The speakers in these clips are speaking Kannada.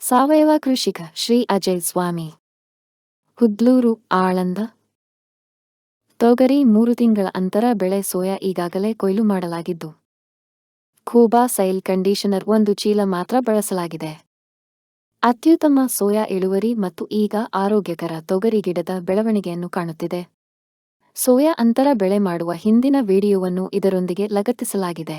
ಸಾವಯವ ಕೃಷಿಕ ಶ್ರೀ ಅಜಯ್ ಸ್ವಾಮಿ. ಹುದ್ಲೂರು, ಆಳಂದ. ತೊಗರಿ ಮೂರು ತಿಂಗಳ ಅಂತರ ಬೆಳೆ ಸೋಯಾ ಈಗಾಗಲೇ ಕೊಯ್ಲು ಮಾಡಲಾಗಿದ್ದು, ಖೂಬಾ ಸೈಲ್ ಕಂಡೀಷನರ್ ಒಂದು ಚೀಲ ಮಾತ್ರ ಬಳಸಲಾಗಿದೆ. ಅತ್ಯುತ್ತಮ ಸೋಯಾ ಇಳುವರಿ ಮತ್ತು ಈಗ ಆರೋಗ್ಯಕರ ತೊಗರಿ ಗಿಡದ ಬೆಳವಣಿಗೆಯನ್ನು ಕಾಣುತ್ತಿದೆ. ಸೋಯಾ ಅಂತರ ಬೆಳೆ ಮಾಡುವ ಹಿಂದಿನ ವಿಡಿಯೋವನ್ನು ಇದರೊಂದಿಗೆ ಲಗತ್ತಿಸಲಾಗಿದೆ.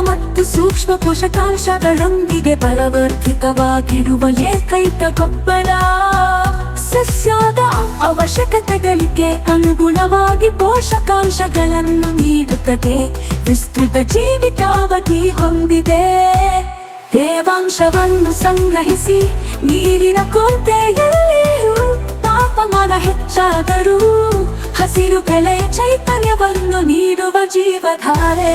ಮತ್ತು ಸೂಕ್ಷ್ಮ ಪೋಷಕಾಂಶಗಳೊಂದಿಗೆ ಬಲವರ್ಧಿತವಾಗಿರುವ ಏಕೈಕ ಗೊಬ್ಬರ ಸಸ್ಯದ ಅವಶ್ಯಕತೆಗಳಿಗೆ ಅನುಗುಣವಾಗಿ ಪೋಷಕಾಂಶಗಳನ್ನು ನೀಡುತ್ತದೆ. ವಿಸ್ತೃತ ಜೀವಿತಾವಧಿ ಹೊಂದಿದೆ. ತೇವಾಂಶವನ್ನು ಸಂಗ್ರಹಿಸಿ ನೀರಿನ ಕೊರತೆಯಲ್ಲಿಯೂ ತಾಪಮಾನ ಹೆಚ್ಚಾದರೂ ಹಸಿರು ಬೆಳೆ ಚೈತನ್ಯವನ್ನು ನೀಡುವ ಜೀವಧಾರೆ.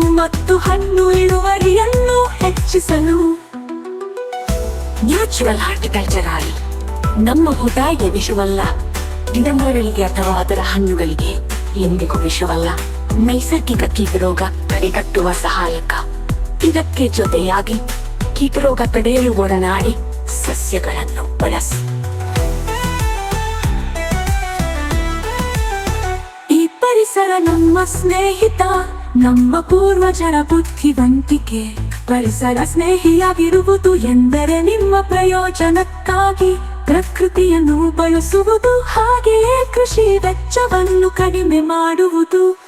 ಮತ್ತು ಹಣ್ಣು ಇಳುವರಿಯನ್ನು ಹೆಚ್ಚಿಸಲು. ನ್ಯಾಚುರಲ್ ಹಾರ್ಟಿಕಲ್ಚರ್ ಆಗಿ ನಮ್ಮ ಭೂತಾಯಿಗೆ ವಿಷವಲ್ಲ. ಗಿಡಮರಗಳಿಗೆ ಅಥವಾ ಅದರ ಹಣ್ಣುಗಳಿಗೆ ಎಂದಿಗೂ ವಿಷವಲ್ಲ. ನೈಸರ್ಗಿಕ ಕೀಟರೋಗ ತಡೆಗಟ್ಟುವ ಸಹಾಯಕ. ಇದಕ್ಕೆ ಜೊತೆಯಾಗಿ ಕೀಟರೋಗ ತಡೆಯಲು ಒಡನಾಡಿ ಸಸ್ಯಗಳನ್ನು ಬಳಸಿ. ಈ ಪರಿಸರ ನಮ್ಮ ಸ್ನೇಹಿತ. ನಮ್ಮ ಪೂರ್ವಜರ ಬುದ್ಧಿವಂತಿಕೆ, ಪರಿಸರ ಸ್ನೇಹಿಯಾಗಿರುವುದು ಎಂದರೆ ನಿಮ್ಮ ಪ್ರಯೋಜನಕ್ಕಾಗಿ ಪ್ರಕೃತಿಯನ್ನು ಬಳಸುವುದು ಹಾಗೆಯೇ ಕೃಷಿ ವೆಚ್ಚವನ್ನು ಕಡಿಮೆ ಮಾಡುವುದು.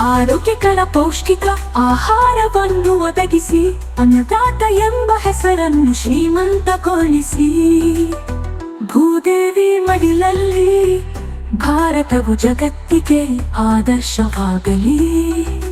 ಆರೋಗ್ಯಕರ ಪೌಷ್ಟಿಕ ಆಹಾರವನ್ನು ಒದಗಿಸಿ, ಅನ್ನದಾತ ಎಂಬ ಹೆಸರನ್ನು ಶ್ರೀಮಂತಗೊಳಿಸಿ. ಭೂದೇವಿ ಮಡಿಲಲ್ಲಿ, ಭಾರತವು ಜಗತ್ತಿಗೆ ಆದರ್ಶವಾಗಲಿ.